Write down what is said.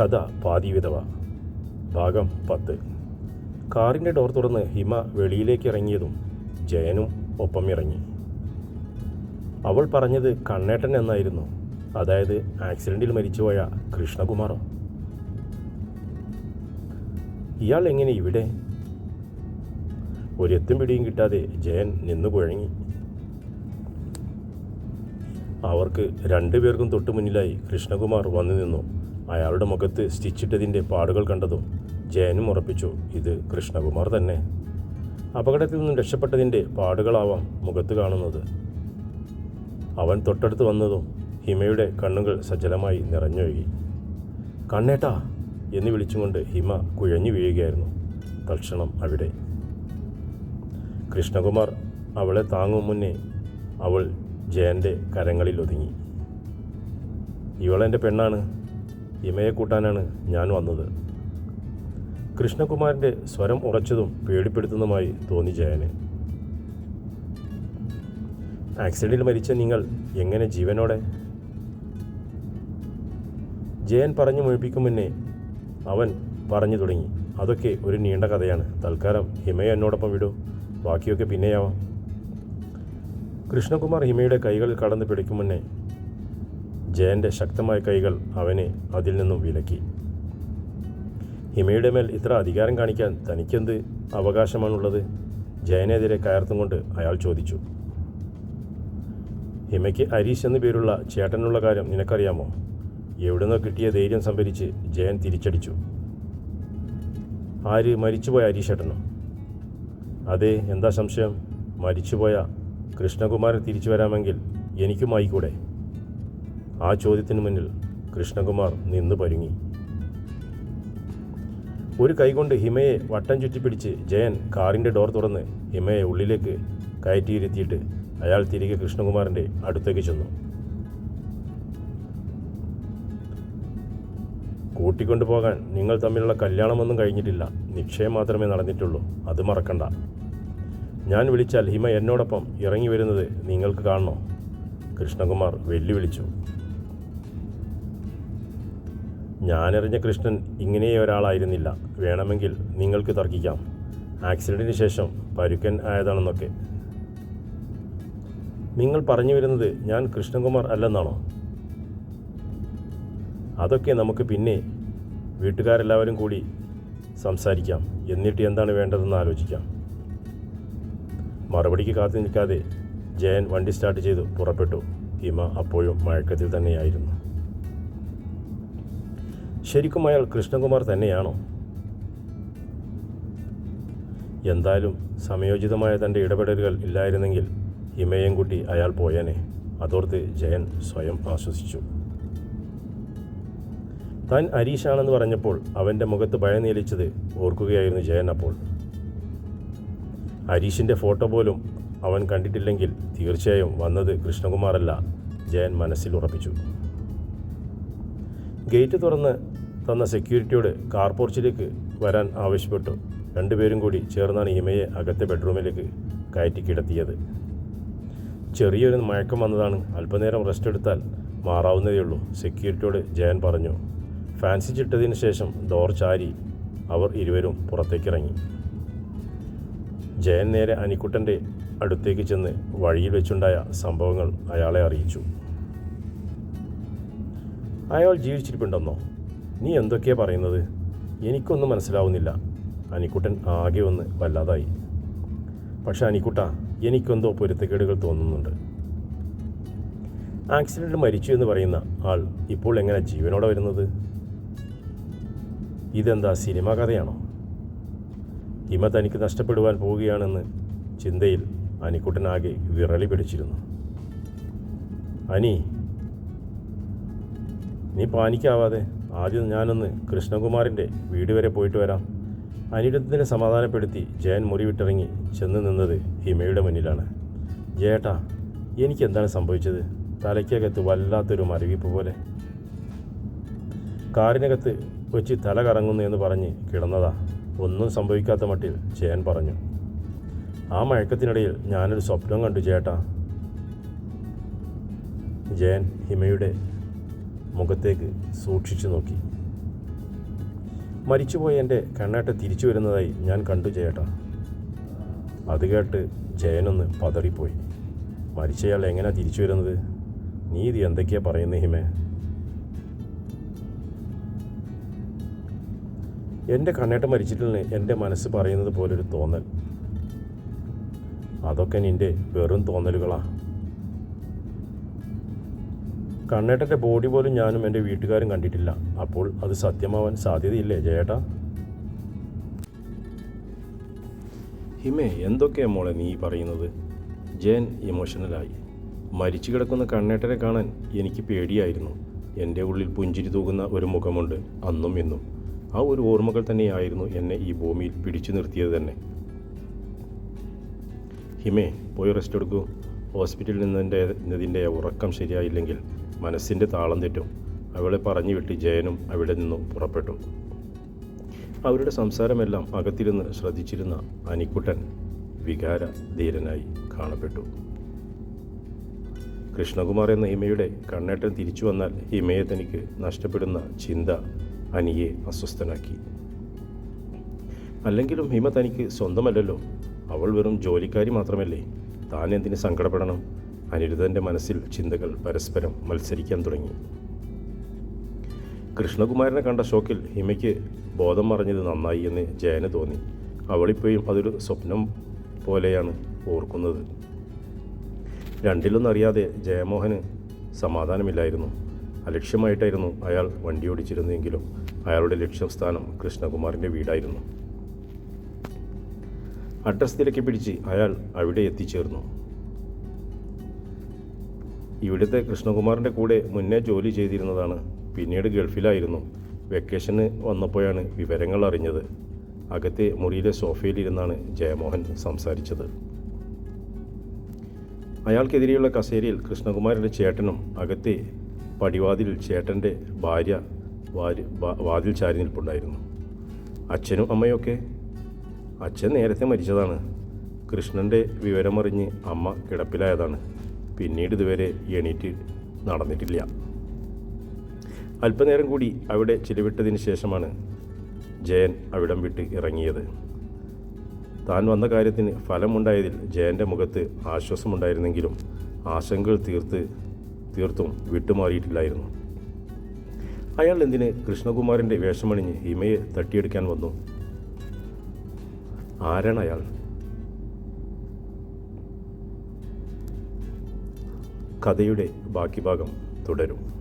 കഥ പാതിവിധവ ഭാഗം പത്ത്. കാറിന്റെ ഡോർ തുറന്ന് ഹിമ വെളിയിലേക്ക് ഇറങ്ങിയതും ജയനും ഒപ്പം ഇറങ്ങി. അവൾ പറഞ്ഞത് കണ്ണേട്ടൻ എന്നായിരുന്നു. അതായത് ആക്സിഡന്റിൽ മരിച്ചുപോയ കൃഷ്ണകുമാറോ? ഇയാൾ എങ്ങനെ ഇവിടെ? ഒരെത്തും പിടിയും കിട്ടാതെ ജയൻ നിന്നു കുഴങ്ങി. അവർക്ക് രണ്ടുപേർക്കും തൊട്ടു മുന്നിലായി കൃഷ്ണകുമാർ വന്നു നിന്നു. അയാളുടെ മുഖത്ത് സ്റ്റിച്ചിട്ടതിന്റെ പാടുകൾ കണ്ടതും ജയനും ഉറപ്പിച്ചു ഇത് കൃഷ്ണകുമാർ തന്നെ. അപകടത്തിൽ നിന്നും രക്ഷപ്പെട്ടതിന്റെ പാടുകളാവാം മുഖത്ത് കാണുന്നത്. അവൻ തൊട്ടടുത്ത് വന്നതും ഹിമയുടെ കണ്ണുകൾ സജ്ജലമായി നിറഞ്ഞൊഴുകി. കണ്ണേട്ടാ എന്ന് വിളിച്ചുകൊണ്ട് ഹിമ കുഴഞ്ഞു വീഴുകയായിരുന്നു. തൽക്ഷണം അവിടെ. കൃഷ്ണകുമാർ അവളെ താങ്ങും മുന്നേ അവൾ ജയന്റെ കരങ്ങളിൽ ഒതുങ്ങി. ഇവളെന്റെ പെണ്ണാണ്. ഹിമയെ കൂട്ടാനാണ് ഞാൻ വന്നത്. കൃഷ്ണകുമാരന്റെ സ്വരം ഉറച്ചതും പേടിപ്പെടുത്തുന്നതുമായി തോന്നി ജയന്. ആക്സിഡന്റിൽ മരിച്ച നിങ്ങൾ എങ്ങനെ ജീവനോടെ? ജയൻ പറഞ്ഞു മുഴിപ്പിക്കും മുന്നേ അവൻ പറഞ്ഞു തുടങ്ങി. അതൊക്കെ ഒരു നീണ്ട കഥയാണ്. തൽക്കാലം ഹിമയെ എന്നോടൊപ്പം വിടൂ. ബാക്കിയൊക്കെ പിന്നെയാവാം. കൃഷ്ണകുമാർ ഹിമയുടെ കൈകൾ കടന്ന് പിടിക്കും മുന്നേ ജയന്റെ ശക്തമായ കൈകൾ അവനെ അതിൽ നിന്നും വിലക്കി. ഹിമയുടെ മേൽ ഇത്ര അധികാരം കാണിക്കാൻ തനിക്കെന്ത് അവകാശമാണുള്ളത്? ജയനെതിരെ കയർത്തും കൊണ്ട് അയാൾ ചോദിച്ചു. ഹിമയ്ക്ക് അരീഷ് എന്നു പേരുള്ള ചേട്ടനുള്ള കാര്യം നിനക്കറിയാമോ? എവിടുന്നോ കിട്ടിയ ധൈര്യം സംഭരിച്ച് ജയൻ തിരിച്ചടിച്ചു. ആര് മരിച്ചുപോയ അരീഷേട്ടനോ അതെ എന്താ സംശയം? മരിച്ചുപോയ കൃഷ്ണകുമാരൻ തിരിച്ചു വരാമെങ്കിൽ എനിക്കുമായിക്കൂടെ ആ ചോദ്യത്തിന് മുന്നിൽ കൃഷ്ണകുമാർ നിന്ന് പരുങ്ങി. ഒരു കൈകൊണ്ട് ഹിമയെ വട്ടം ചുറ്റിപ്പിടിച്ച് ജയൻ കാറിന്റെ ഡോർ തുറന്ന് ഹിമയെ ഉള്ളിലേക്ക് കയറ്റിയിരുത്തിയിട്ട് അയാൾ തിരികെ കൃഷ്ണകുമാറിന്റെ അടുത്തേക്ക് ചെന്നു. കൂട്ടിക്കൊണ്ടു പോകാൻ നിങ്ങൾ തമ്മിലുള്ള കല്യാണമൊന്നും കഴിഞ്ഞിട്ടില്ല. നിശ്ചയം മാത്രമേ നടന്നിട്ടുള്ളൂ. അത് മറക്കണ്ട. ഞാൻ വിളിച്ചാൽ ഹിമ എന്നോടൊപ്പം ഇറങ്ങി വരുന്നത് നിങ്ങൾക്ക് കാണണോ? കൃഷ്ണകുമാർ വെല്ലുവിളിച്ചു. ഞാനറിഞ്ഞ കൃഷ്ണൻ ഇങ്ങനെ ഒരാളായിരുന്നില്ല. വേണമെങ്കിൽ നിങ്ങൾക്ക് തർക്കിക്കാം. ആക്സിഡന്റിന് ശേഷം പരുക്കൻ ആയതാണെന്നൊക്കെ. നിങ്ങൾ പറഞ്ഞു വരുന്നത് ഞാൻ കൃഷ്ണകുമാർ അല്ലെന്നാണോ? അതൊക്കെ നമുക്ക് പിന്നെ വീട്ടുകാരെല്ലാവരും കൂടി സംസാരിക്കാം. എന്നിട്ട് എന്താണ് വേണ്ടതെന്ന് ആലോചിക്കാം. മറുപടിക്ക് കാത്തു നിൽക്കാതെ ജയൻ വണ്ടി സ്റ്റാർട്ട് ചെയ്തു പുറപ്പെട്ടു. ഹിമ അപ്പോഴും മഴക്കത്തിൽ തന്നെയായിരുന്നു. ശരിക്കും അയാൾ കൃഷ്ണകുമാർ തന്നെയാണോ? എന്തായാലും സമയോചിതമായ തന്റെ ഇടപെടലുകൾ ഇല്ലായിരുന്നെങ്കിൽ ഹിമയൻകുട്ടി അയാൾ പോയേനെ. അതോർത്ത് ജയൻ സ്വയം ആശ്വസിച്ചു. താൻ അരീഷാണെന്ന് പറഞ്ഞപ്പോൾ അവന്റെ മുഖത്ത് ഭയനീലിച്ചത് ഓർക്കുകയായിരുന്നു ജയൻ അപ്പോൾ. അരീഷിന്റെ ഫോട്ടോ പോലും അവൻ കണ്ടിട്ടില്ലെങ്കിൽ തീർച്ചയായും വന്നത് കൃഷ്ണകുമാറല്ല ജയൻ മനസ്സിൽ ഉറപ്പിച്ചു. ഗേറ്റ് തുറന്ന് തന്ന സെക്യൂരിറ്റിയോട് കാർ പോർച്ചിലേക്ക് വരാൻ ആവശ്യപ്പെട്ടു. രണ്ടുപേരും കൂടി ചേർന്നാണ് ഇമയെ അകത്തെ ബെഡ്റൂമിലേക്ക് കയറ്റി കിടത്തിയത്. ചെറിയൊരു മയക്കം വന്നതാണ്. അല്പനേരം റെസ്റ്റ് എടുത്താൽ മാറാവുന്നതേ ഉള്ളൂ സെക്യൂരിറ്റിയോട് ജയൻ പറഞ്ഞു. ഫാൻസി ചിട്ടതിന് ശേഷം ഡോർ ചാരി അവർ ഇരുവരും പുറത്തേക്കിറങ്ങി. ജയൻ നേരെ അനിക്കുട്ടന്റെ അടുത്തേക്ക് ചെന്ന് വഴിയിൽ വെച്ചുണ്ടായ സംഭവങ്ങൾ അയാളെ അറിയിച്ചു. അയാൾ ജീവിച്ചിരിപ്പുണ്ടെന്നോ? നീ എന്തൊക്കെയാ പറയുന്നത്? എനിക്കൊന്നും മനസ്സിലാവുന്നില്ല. അനിക്കുട്ടൻ ആകെ ഒന്ന് വല്ലാതായി. പക്ഷെ അനിക്കുട്ട എനിക്കെന്തോ പൊരുത്തക്കേടുകൾ തോന്നുന്നുണ്ട്. ആക്സിഡന്റ് മരിച്ചു എന്ന് പറയുന്ന ആൾ ഇപ്പോൾ എങ്ങനെ ജീവനോടെ വരുന്നത്? ഇതെന്താ സിനിമ കഥയാണോ? ഹിമ തനിക്ക് നഷ്ടപ്പെടുവാൻ പോവുകയാണെന്ന് ചിന്തയിൽ അനിക്കുട്ടനാകെ വിറളി പിടിച്ചിരുന്നു. അനി നീ പാനിക്കാവാതെ. ആദ്യം ഞാനൊന്ന് കൃഷ്ണകുമാറിന്റെ വീട് വരെ പോയിട്ട് വരാം. അനിരുദ്ധത്തിനെ സമാധാനപ്പെടുത്തി ജയൻ മുറി വിട്ടിറങ്ങി ചെന്ന് നിന്നത് ഹിമയുടെ മുന്നിലാണ്. ജേട്ടാ എനിക്ക് എന്താണ് സംഭവിച്ചത്? തലയ്ക്കകത്ത് വല്ലാത്തൊരു മരവിപ്പ് പോലെ. കാറിനകത്ത് വെച്ച് തല കറങ്ങുന്നു എന്ന് പറഞ്ഞ് കിടന്നതാ. ഒന്നും സംഭവിക്കാത്ത മട്ടിൽ ജയൻ പറഞ്ഞു. ആ മയക്കത്തിനിടയിൽ ഞാനൊരു സ്വപ്നം കണ്ടു ചേട്ടാ ജയൻ ഹിമയുടെ മുഖത്തേക്ക് സൂക്ഷിച്ചു നോക്കി. മരിച്ചുപോയ എന്റെ കണ്ണേട്ട തിരിച്ചു വരുന്നതായി ഞാൻ കണ്ടു ജയേട്ടാ. അത് കേട്ട് ജയനൊന്ന് പതറിപ്പോയി. മരിച്ചയാൾ എങ്ങനെ തിരിച്ചു വരുന്നത്? നീ ഇത് എന്തൊക്കെയാ പറയുന്നത് ഹിമേ? എന്റെ കണ്ണേട്ട മരിച്ചിട്ടില്ല എന്റെ മനസ്സ് പറയുന്നത് പോലൊരു തോന്നൽ. അതൊക്കെ നിന്റെ വെറും തോന്നലുകളാ. കണ്ണേട്ടന്റെ ബോഡി പോലും ഞാനും എന്റെ വീട്ടുകാരും കണ്ടിട്ടില്ല. അപ്പോൾ അത് സത്യമാവാൻ സാധ്യതയില്ലേ ജയേട്ടാ? ഹിമേ എന്തൊക്കെയാ മോളെ നീ പറയുന്നത്? ജയൻ ഇമോഷണലായി. മരിച്ചു കിടക്കുന്ന കണ്ണേട്ടനെ കാണാൻ എനിക്ക് പേടിയായിരുന്നു. എന്റെ ഉള്ളിൽ പുഞ്ചിരി തൂകുന്ന ഒരു മുഖമുണ്ട് അന്നും ഇന്നും. ആ ഒരു ഓർമ്മകൾ തന്നെയായിരുന്നു എന്നെ ഈ ഭൂമിയിൽ പിടിച്ചു നിർത്തിയത് തന്നെ. ഹിമേ പോയി റെസ്റ്റ് എടുക്കൂ. ഹോസ്പിറ്റലിൽ നിന്നതിന്റെ ഉറക്കം ശരിയായില്ലെങ്കിൽ മനസ്സിന്റെ താളം തെറ്റും. അവളെ പറഞ്ഞു വിട്ട് ജയനും അവിടെ നിന്നും പുറപ്പെട്ടു. അവരുടെ സംസാരമെല്ലാം അകത്തിരുന്ന് ശ്രദ്ധിച്ചിരുന്ന അനിക്കുട്ടൻ വികാര ധീരനായി കാണപ്പെട്ടു. കൃഷ്ണകുമാർ എന്ന ഹിമയുടെ കണ്ണേട്ടൻ തിരിച്ചു വന്നാൽ ഹിമയെ തനിക്ക് നഷ്ടപ്പെടുന്ന ചിന്ത അനിയെ അസ്വസ്ഥനാക്കി. അല്ലെങ്കിലും ഹിമ തനിക്ക് സ്വന്തമല്ലല്ലോ. അവൾ വെറും ജോലിക്കാരി മാത്രമല്ലേ. താൻ എന്തിന് സങ്കടപ്പെടണം? അനിരുദ്ധന്റെ മനസ്സിൽ ചിന്തകൾ പരസ്പരം മത്സരിക്കാൻ തുടങ്ങി. കൃഷ്ണകുമാരനെ കണ്ട ഷോക്കിൽ ഹിമയ്ക്ക് ബോധം മറിഞ്ഞത് നന്നായി എന്ന് ജയന് തോന്നി. അവളിപ്പോഴും അതൊരു സ്വപ്നം പോലെയാണ് ഓർക്കുന്നത്. രണ്ടിലൊന്നറിയാതെ ജയമോഹന് സമാധാനമില്ലായിരുന്നു. അലക്ഷ്യമായിട്ടായിരുന്നു അയാൾ വണ്ടി ഓടിച്ചിരുന്നെങ്കിലും അയാളുടെ ലക്ഷ്യം സ്ഥാനം കൃഷ്ണകുമാറിന്റെ വീടായിരുന്നു. അഡ്രസ് തിരക്കി പിടിച്ച് അയാൾ അവിടെ എത്തിച്ചേർന്നു. ഇവിടുത്തെ കൃഷ്ണകുമാറിന്റെ കൂടെ മുന്നേ ജോലി ചെയ്തിരുന്നതാണ്. പിന്നീട് ഗൾഫിലായിരുന്നു. വെക്കേഷന് വന്നപ്പോഴാണ് വിവരങ്ങൾ അറിഞ്ഞത്. അകത്തെ മുറിയിലെ സോഫയിലിരുന്നാണ് ജയമോഹൻ സംസാരിച്ചത്. അയാൾക്കെതിരെയുള്ള കസേരയിൽ കൃഷ്ണകുമാരന്റെ ചേട്ടനും അകത്തെ പടിവാതിൽ ചേട്ടന്റെ ഭാര്യ വാതിൽ ചാരി നിൽപ്പുണ്ടായിരുന്നു. അച്ഛനും അമ്മയൊക്കെ? അച്ഛൻ നേരത്തെ മരിച്ചതാണ്. കൃഷ്ണന്റെ വിവരമറിഞ്ഞ് അമ്മ കിടപ്പിലായതാണ്. പിന്നീട് ഇതുവരെ എണീറ്റ് നടന്നിട്ടില്ല. അല്പനേരം കൂടി അവിടെ ചിലവിട്ടതിന് ശേഷമാണ് ജയൻ അവിടം വിട്ട് ഇറങ്ങിയത്. താൻ വന്ന കാര്യത്തിന് ഫലമുണ്ടായതിൽ ജയന്റെ മുഖത്ത് ആശ്വാസമുണ്ടായിരുന്നെങ്കിലും ആശങ്കകൾ തീർത്ത് തീർത്തും വിട്ടുമാറിയിട്ടില്ലായിരുന്നു. അയാൾ എന്തിന് കൃഷ്ണകുമാറിന്റെ വേഷമണിഞ്ഞ് ഹിമയെ തട്ടിയെടുക്കാൻ വന്നു? ആരാണ് അയാൾ? കഥയുടെ ബാക്കി ഭാഗം തുടരും.